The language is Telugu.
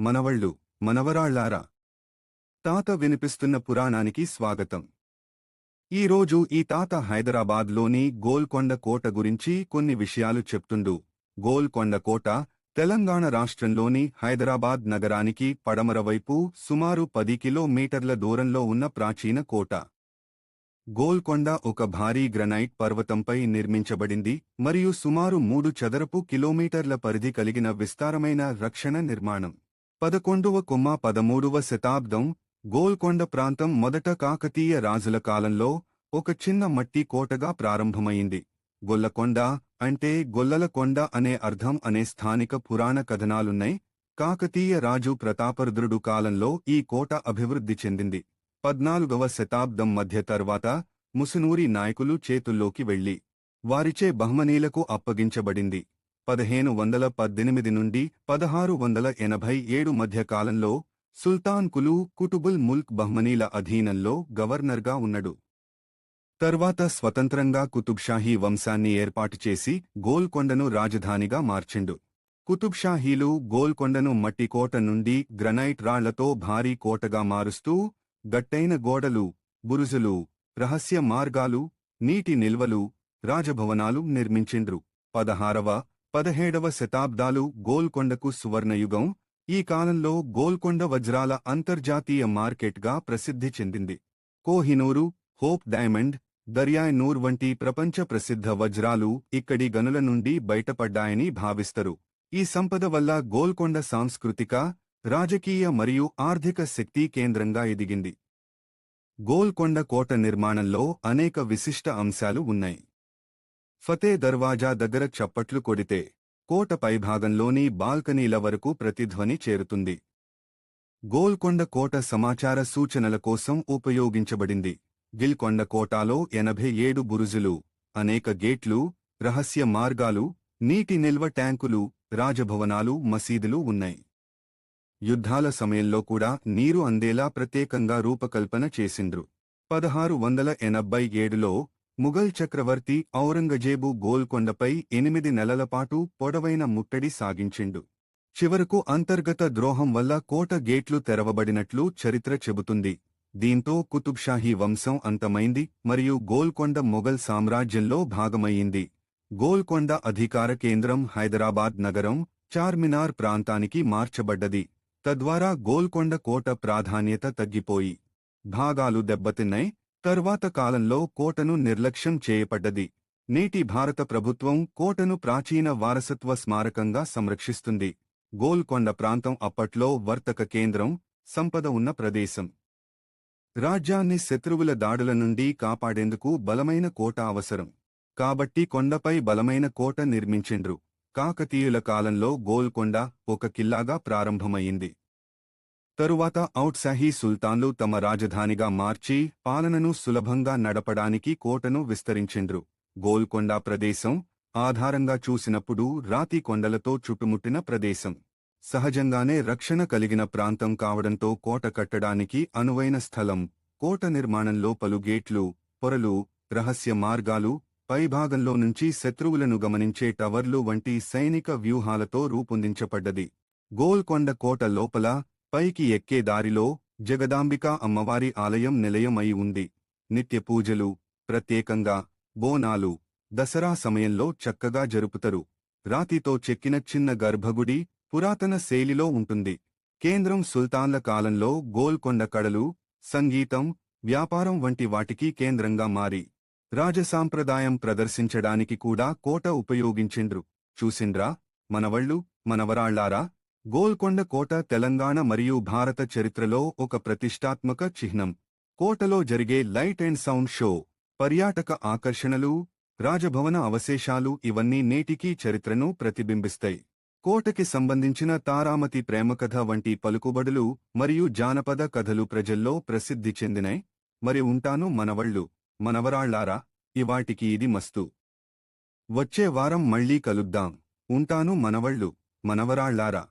మనవళ్ళు మనవరాళ్ళారా. తాత వినిపిస్తున్న పురాణానికి స్వాగతం. ఈరోజు ఈ తాత హైదరాబాద్లోని గోల్కొండ కోట గురించి కొన్ని విషయాలు చెప్తుండు. గోల్కొండ కోట తెలంగాణ రాష్ట్రంలోని హైదరాబాద్ నగరానికి పడమరవైపు సుమారు పది కిలోమీటర్ల దూరంలో ఉన్న ప్రాచీన కోట. గోల్కొండ ఒక భారీ గ్రనైట్ పర్వతంపై నిర్మించబడింది మరియు సుమారు మూడు చదరపు కిలోమీటర్ల పరిధి కలిగిన విస్తారమైన రక్షణ నిర్మాణం. పదకొండవ కొమ్మ పదమూడవ శతాబ్దం గోల్కొండ ప్రాంతం మొదట కాకతీయ రాజుల కాలంలో ఒక చిన్న మట్టి కోటగా ప్రారంభమైంది. గొల్లకొండ అంటే గొల్లలకొండ అనే అర్థం అనే స్థానిక పురాణ కథనాలున్నాయి. కాకతీయ రాజు ప్రతాపరుద్రుడు కాలంలో ఈ కోట అభివృద్ధి చెందింది. పద్నాలుగవ శతాబ్దం మధ్య తర్వాత ముసునూరి నాయకులు చేతుల్లోకి వెళ్ళి వారిచే బహ్మనీలకు అప్పగించబడింది. పదిహేను వందల పద్దెనిమిది నుండి పదహారు వందల ఎనభై ఏడు మధ్య కాలంలో సుల్తాన్ కులు కుటుబుల్ ముల్క్ బహ్మనీల అధీనంలో గవర్నర్గా ఉన్నడు. తర్వాత స్వతంత్రంగా కుతుబ్షాహీ వంశాన్ని ఏర్పాటు చేసి గోల్కొండను రాజధానిగా మార్చిండు. కుతుబ్షాహీలు గోల్కొండను మట్టికోట నుండి గ్రనైట్ రాళ్ళతో భారీ కోటగా మారుస్తూ గట్టైన గోడలు బురుజులు రహస్య మార్గాలు నీటి నిల్వలు రాజభవనాలు నిర్మించిండ్రు. పదహారవ పదహేడవ శతాబ్దాలు గోల్కొండకు సువర్ణయుగం ఈ కాలంలో గోల్కొండ వజ్రాల అంతర్జాతీయ మార్కెట్గా ప్రసిద్ధి చెందింది. కోహినూరు హోప్ డైమండ్ దర్యాయ్ నూర్ వంటి ప్రపంచ ప్రసిద్ధ వజ్రాలు ఇక్కడి గనుల నుండి బయటపడ్డాయని భావిస్తారు. ఈ సంపద వల్ల గోల్కొండ సాంస్కృతిక రాజకీయ మరియు ఆర్థిక శక్తి కేంద్రంగా ఎదిగింది. గోల్కొండ కోట నిర్మాణంలో అనేక విశిష్ట అంశాలు ఉన్నాయి. ఫతే దర్వాజా దగ్గర చప్పట్లు కొడితే కోట పైభాగంలోని బాల్కనీల వరకు ప్రతిధ్వని చేరుతుంది. గోల్కొండ కోట సమాచార సూచనల కోసం ఉపయోగించబడింది. గిల్కొండ కోటాలో ఎనభై ఏడు బురుజులు అనేక గేట్లు రహస్య మార్గాలు నీటి నిల్వ ట్యాంకులు రాజభవనాలు మసీదులు ఉన్నాయి. యుద్ధాల సమయంలో కూడా నీరు అందేలా ప్రత్యేకంగా రూపకల్పన చేసిండ్రు. పదహారు వందల ఎనభై ఏడులో ముఘల్ చక్రవర్తి ఔరంగజేబు గోల్కొండపై ఎనిమిది నెలల పాటు పొడవైన ముట్టడి సాగించిండు. చివరకు అంతర్గత ద్రోహం వల్ల కోట గేట్లు తెరవబడినట్లు చరిత్ర చెబుతుంది. దీంతో కుతుబ్షాహీ వంశం అంతమైంది మరియు గోల్కొండ మొఘల్ సామ్రాజ్యంలో భాగమయ్యింది. గోల్కొండ అధికార కేంద్రం హైదరాబాద్ నగరం చార్మినార్ ప్రాంతానికి మార్చబడ్డది. తద్వారా గోల్కొండ కోట ప్రాధాన్యత తగ్గిపోయి భాగాలు దెబ్బతిన్నాయి. తర్వాత కాలంలో కోటను నిర్లక్ష్యం చేయబడ్డది నేటి భారత ప్రభుత్వం కోటను ప్రాచీన వారసత్వ స్మారకంగా సంరక్షిస్తుంది. గోల్కొండ ప్రాంతం అప్పట్లో వర్తక కేంద్రం సంపద ఉన్న ప్రదేశం. రాజ్యాన్ని శత్రువుల దాడుల నుండి కాపాడేందుకు బలమైన కోట అవసరం. కాబట్టి కొండపై బలమైన కోట నిర్మించిండ్రు. కాకతీయుల కాలంలో గోల్కొండ ఒక కిల్లాగా ప్రారంభమయ్యింది తరువాత ఔట్సాహీ సుల్తాన్లు తమ రాజధానిగా మార్చి పాలనను సులభంగా నడపడానికి కోటను విస్తరించిండ్రు. గోల్కొండ ప్రదేశం ఆధారంగా చూసినప్పుడు రాతి కొండలతో చుట్టుముట్టిన ప్రదేశం. సహజంగానే రక్షణ కలిగిన ప్రాంతం కావడంతో కోట కట్టడానికి అనువైన స్థలం. కోట నిర్మాణంలో పలు గేట్లు పొరలు రహస్య మార్గాలు పైభాగంలో నుంచి శత్రువులను గమనించే టవర్లు వంటి సైనిక వ్యూహాలతో రూపొందించబడ్డది. గోల్కొండ కోట లోపల పైకి ఎక్కే దారిలో జగదాంబికా అమ్మవారి ఆలయం నిలయం అయి ఉంది. నిత్య పూజలు ప్రత్యేకంగా బోనాలు దసరా సమయంలో చక్కగా జరుపుతరు. రాతితో చెక్కిన చిన్న గర్భగుడి పురాతన శైలిలో ఉంటుంది. కేంద్రం సుల్తాన్ల కాలంలో గోల్కొండ కడలు సంగీతం వ్యాపారం వంటి వాటికి కేంద్రంగా మారి రాజసాంప్రదాయం ప్రదర్శించడానికి కూడా కోట ఉపయోగించిండ్రు. చూసిండ్రా మనవళ్ళు మనవరాళ్ళారా? గోల్కొండ కోట తెలంగాణ మరియు భారత చరిత్రలో ఒక ప్రతిష్టాత్మక చిహ్నం. కోటలో జరిగే లైట్ అండ్ సౌండ్ షో పర్యాటక ఆకర్షణలు రాజభవన అవశేషాలు ఇవన్నీ నేటికీ చరిత్రను ప్రతిబింబిస్తాయి. కోటకి సంబంధించిన తారామతి ప్రేమకథ వంటి పలుకుబడులు మరియు జానపద కథలు ప్రజల్లో ప్రసిద్ధి చెందినాయి మరి ఉంటాను మనవళ్ళు మనవరాళ్ళారా ఇవాటికి ఇది మస్తు. వచ్చే వారం మళ్ళీ కలుద్దాం. ఉంటాను మనవళ్ళు మనవరాళ్ళారా.